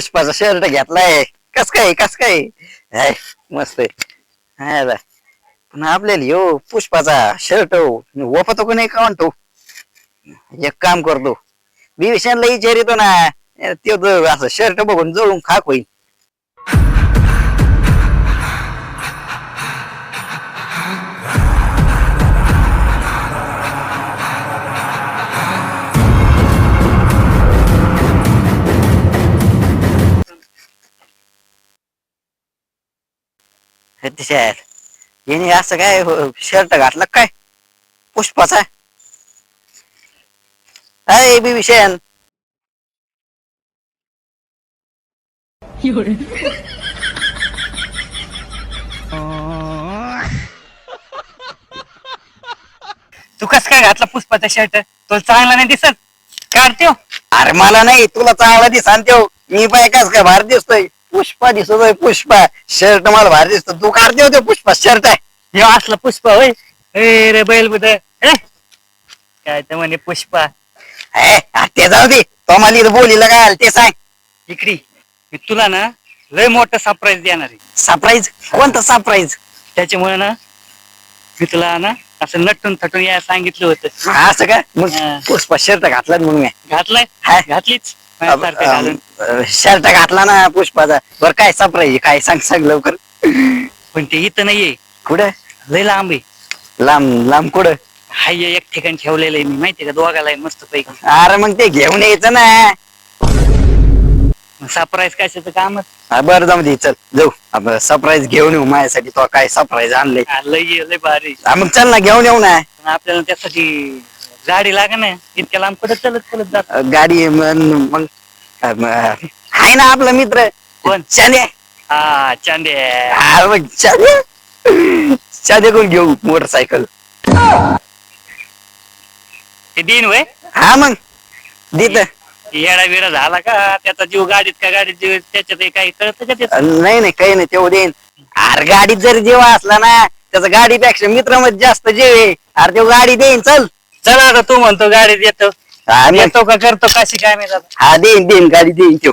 पुष्पाचा shirt घेतलाय. कस काय कस काय? हाय, मस्त आहे. हाय पण आपल्याला यो पुष्पाचा शर्ट वपतो का नाही का म्हणतो? एक काम करतो. विभीषणला विचारितो ना. त्यो असं शर्ट बघून जळून खाक होईल. शहर याने असं काय शर्ट घातलं काय? पुष्पाचा. अय विभीषण तू कस काय घातला पुष्पाचा शर्ट तो चांगला नाही दिसत? काढतो अरे मला नाही तुला चांगला दिसान त्यो मी पाय कस काय भारी दिसतोय? पुष्पा दिसतोय पुष्पा. शर्ट मला भारी दिसतो. तू काढते होते पुष्पा शर्ट आहे. हे असला पुष्पा होय. ए रे बैल बुद काय तर म्हणे पुष्पा. ए, आ, ते जाऊ दे. तो मला इथं बोलीला काय आलं ते सांग. इकडी. मी तुला ना लय मोठं सरप्राईज देणार आहे. सरप्राईज कोणतं सरप्राईज त्याच्यामुळे ना मी तुला ना असं नटून थटून या सांगितलं होतं. असं का? मग हा. पुष्पा शर्ट घातला ना मग मी घातलाय. हाय. घातलीच. घालून. शर्ट घातला ना पुष्पाचा. बर काय सरप्राईज काय? सांग सांग लवकर. पण ते इथं नाहीये. कुठं? लय लांब आहे. लांब लांब कुठं? हाय एक ठिकाणी ठेवलेलं आहे मी. माहितीये का? दोघाला मस्त पैकी. अरे मग ते घेऊन यायचं ना. सरप्राईज कशाचं कामच हा, बरं जाऊ दे चल. जाऊ. सरप्राईज घेऊन येऊ माझ्यासाठी. तो काय सरप्राईज आणले हा, लय लय भारी. मग चल ना घेऊन येऊ ना. पण आपल्याला त्यासाठी गाडी लागा ना इतक्या लांब कुठं चलत चलत जात? गाडी मन- मग अ, म, आहे ना आपला मित्र. कोण? चाले हा चांदे. हा, मग चाले कोण घेऊ? मोटरसायकल. ते दिन वय हा मग. देत. येडा बिडा झाला का? त्याचा जीव गाडीत का गाडीत जीव? त्याच्यात काही कळत का त्याचं? नाही नाही काही नाही तेवढं देईन. अरे गाडीत जरी जेव्हा असला ना त्याचा गाडीपेक्षा मित्रामध्ये जास्त जेव आहे. अरे तो गाडी देईन चल. चला आता तू म्हणतो गाडीत येतो. हा मग- येतो का करतो कशी काय माहीत आता. हा देईन देईन गाडी देईन तो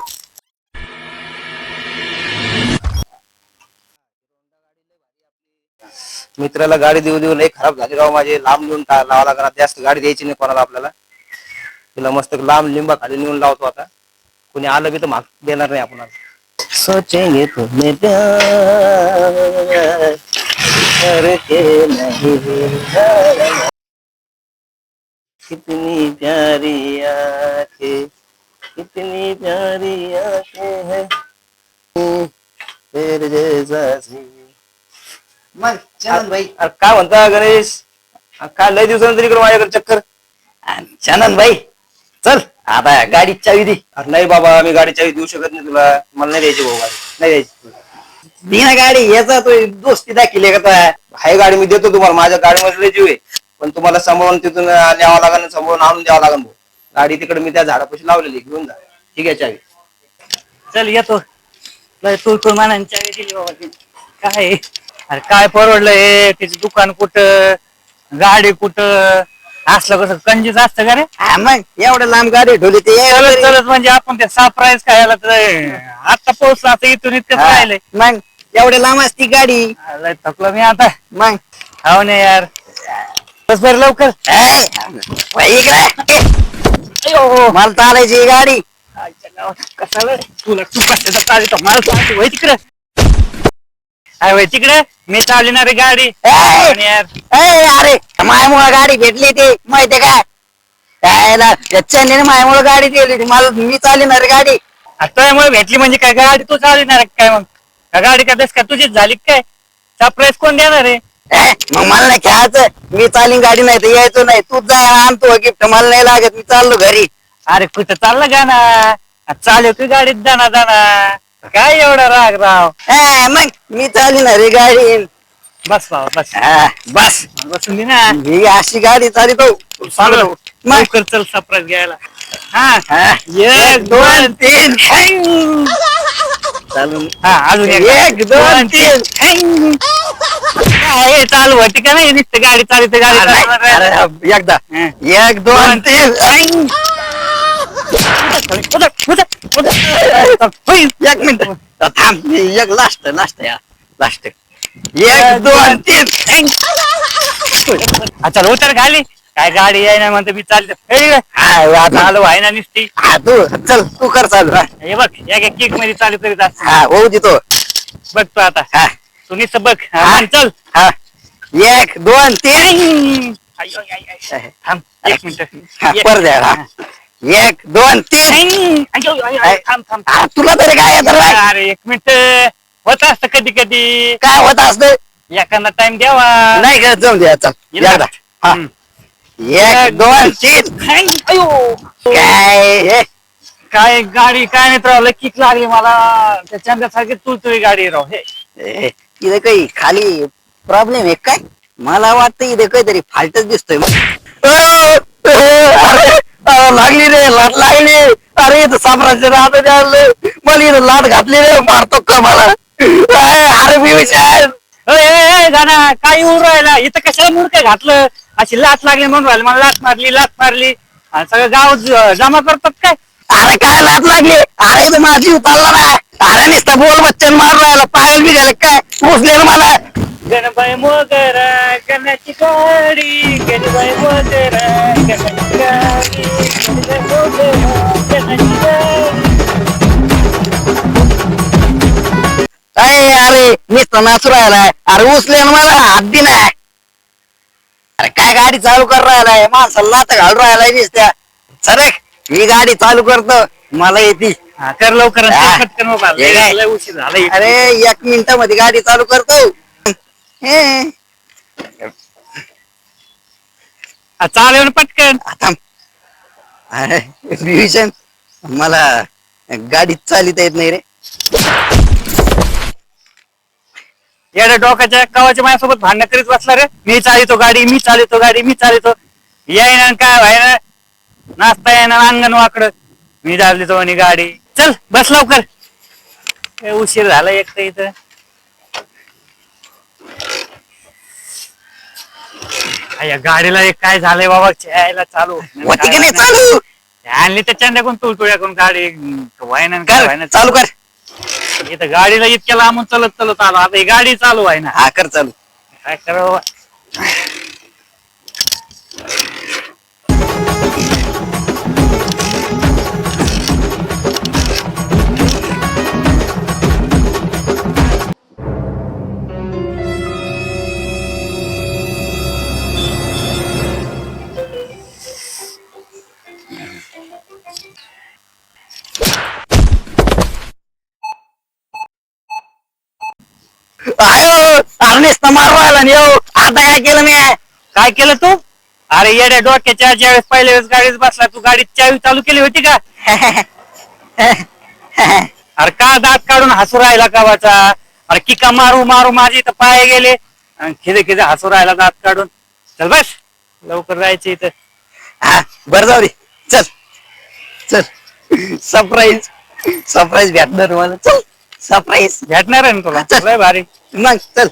मित्राला गाडी देऊ देऊ लई खराब झाली राव माझे. लांब नेऊन टा- लावा लागणार जास्त गाडी द्यायची नाही कोणाला आपल्याला. तिला मस्त लांब लिंबा खाली नेऊन लावतो आता. कुणी आलं बी तर माग देणार नाही आपण. सोचेंगे तुम्हें प्यार करके नहीं. कितनी प्यारी आंखें कितनी प्यारी आंखें हैं तेरे जैसा मग चनन भाई अरे काय म्हणता गणेश अरे काय लय दिवसानंतर इकडे माझ्याकडे चक्कर चनन भाई चल आता गाडीत चावी दे अरे नाही बाबा मी गाडी चावी देऊ शकत नाही तुला मला नाही द्यायची भाऊ गाडी नाही द्यायची दे ना गाडी याचा तो दोस्ती दाखिले का तो हाय गाडी मी देतो तुम्हाला माझ्या गाडीमध्ये लय जीव आहे पण तुम्हाला सांभाळून तिथून न्यावं लागेल सांभाळून आणून द्यावं लागेल भाऊ. गाडी तिकडे मी त्या झाडापाशी लावलेली घेऊन जा. ठीक आहे चावी. चल येतो. लय तू तू मानाने चावी दिली बाबा तिने. काय? आहे? अरे काय परवडलंय त्याचं दुकान कुठं? गाडी कुठं? असलं कसं कंजीच असतं का रे? हा मग एवढं लांब गाडी ठेवली ते. चलत चलत म्हणजे आपण ते सरप्राईज खायला तर आता पोहोचला आता इथून इतकंच हा, राहिलंय. मग एवढे लांब असती गाडी. लय थकलो मी आता. मग? हो ना यार. बस बरं लवकर. ए, भाई इकडे. अयो, मला चालायची गाडी. आईच्या गावात कसा वेळ. तुला तू कशाचा चालतो मला चालतो. वय तिकडे. अरे वय तिकडे. मी गाडी. ए, आणि यार. ए, अरे मायामुळे गाडी भेटली ती. माहितीये का त्याला त्याच्याने मायामुळे गाडी दिली होती. मला मी चालणार गाडी. त्यामुळे भेटली म्हणजे काय गाडी तू चालणार काय मग? का गाडी का बेस का तुझीच झाली का काय? सरप्राईज कोण देणार आहे? मग मला नाही खेळायचं. मी चालीन गाडी नाही तर यायचो नाही. तूच जा आणतो गिफ्ट. मला नाही लागत. मी चाललो घरी. अरे कुठं चाललं का ना चालू की गाडीत जाणार जाणार काय एवढा राग राव? ए, मग मी चालिणार रे गाडी. बस बाबा बस. हा, बस. बसून दे ना. ही अशी गाडी चालितो चालू मग. लवकर चल सरप्राईज घ्यायला. हा. हा, एक दोन तीन. चालून. हा अजून. एक, दोन, तीन. काय चालू होती का नाही? नुसतं गाडी चालते गाडी अरे, एकदा. एक दोन तीन. होय. एक मिनिट. थांब एक लास्ट लास्ट या. लास्ट एक दोन तीन. हा, चल उतर खाली. काय गाडी आहे ना म्हणते मी चालते. हे, हा, आता- चालू आहे ना नुसती. हा तू चल तू कर चालू. हा हे बघ एक एक किकमध्ये चालू करीत असत. हा होऊ देतो बघ तू आता. हा. तू नुसतं बघ हा, हा. चल. हा. एक दोन तीन. आई, आई, आई, आई. थांब एक हा, परत द्या, हा. एक दोन तीन. आई, थांब थांब. हा, तुला तरी काय येतं रे? अरे एक मिनिट. होत असत कधी कधी. काय होत असत? एखादा टाइम द्यावा. नाही का जाऊन द्या चल. एकदा. हा. हम्म. एक दोन तीन. अयो. काय हे? काय गाडी काय नाही राव किक लागली मला. त्याच्या सारखी तुळतुळी गाडी राव हे. इथे काही खाली प्रॉब्लेम आहे काय? मला वाटतं इथे काहीतरी फाल्टच दिसतोय. लागली रे लाट लागली. अरे इथं साम्राज्य राहत मला इथं लाट घातली रे मारतो का मला? अरे मी विचार. गाणा काय येऊन राहिला? इथं कशाला मुडकं घातलं? अशी लात लागली म्हणून राहिली. मला लात मारली लात मारली. आणि सगळं गाव ज- जमा करतात काय? अरे काय लाट लागली? अरे इथं माझी उतारला ना अरे नुसतं बोल बच्चन मार राहिला. पागल बी गेले काय पोचले ना मला. गणबाई मोगरा गणाची गाडी. गणबाई मोगरा गणाची गाडी. गणबाई मोगरा गणाची गाडी. अरे अरे नुसतं नाचू राहिलाय. अरे उचले ना मला हद्दी नाही अरे काय गाडी चालू कर राहिलाय? माणसाला लात घालून राहिलाय नुसत्या. सरे. ही गाडी चालू करतो. मला येते. हा, कर लवकर आणि हा. पटकन बाबा. हे काय? लय उशीर झाला अरे एक मिनिटामध्ये गाडी चालू करतो. हे. चालेल ना पटकन. आता अरे विभीषण मला गाडी चालित येत नाही रे. येड्या डोक्याच्या कवाच्या माझ्यासोबत भांडण करीत बसला रे. मी चालितो गाडी मी चालितो गाडी मी चालितो. येईना आणि काय व्हायना? नाचता येईना अंगण वाकड मी चालितो आणि गाडी. चल बस लवकर. काय उशीर झाला एक तर इथं. आ, या गाडीला एक काय झालंय बाबा? यायला चालू. होती की नाही चालू? आणली त्याच्या कोण तुळतुळ्या कोण गाडी. व्हायना काय कर व्हायना चालू. कर. इथं गाडीला इतक्या लांबून चलत चलत आलो. आता ही गाडी चालू आहे ना. हा कर चालू. काय करावं आयो अरे नुसतं मारू राहिला ना यो आता काय केलं मी? काय केलं तू? अरे येड्या डोक्याच्या ज्यावेळेस पहिल्या वेळेस गाडीत बसला तू गाडीत चावी चालू केली होती का? अरे का दात काढून हसू राहिला का वाचा अरे किका मारू मारू माझी तर पाय गेले. आणि खिदे खिदे हसू राहिला दात काढून. चल बस लवकर जायचं इथं. हा बरं जाऊ दे. चल चल. सरप्राईज सरप्राईज भेटणार मला चल. सरप्राईज भेटणार आहे ना तुला? भारी. मग चल.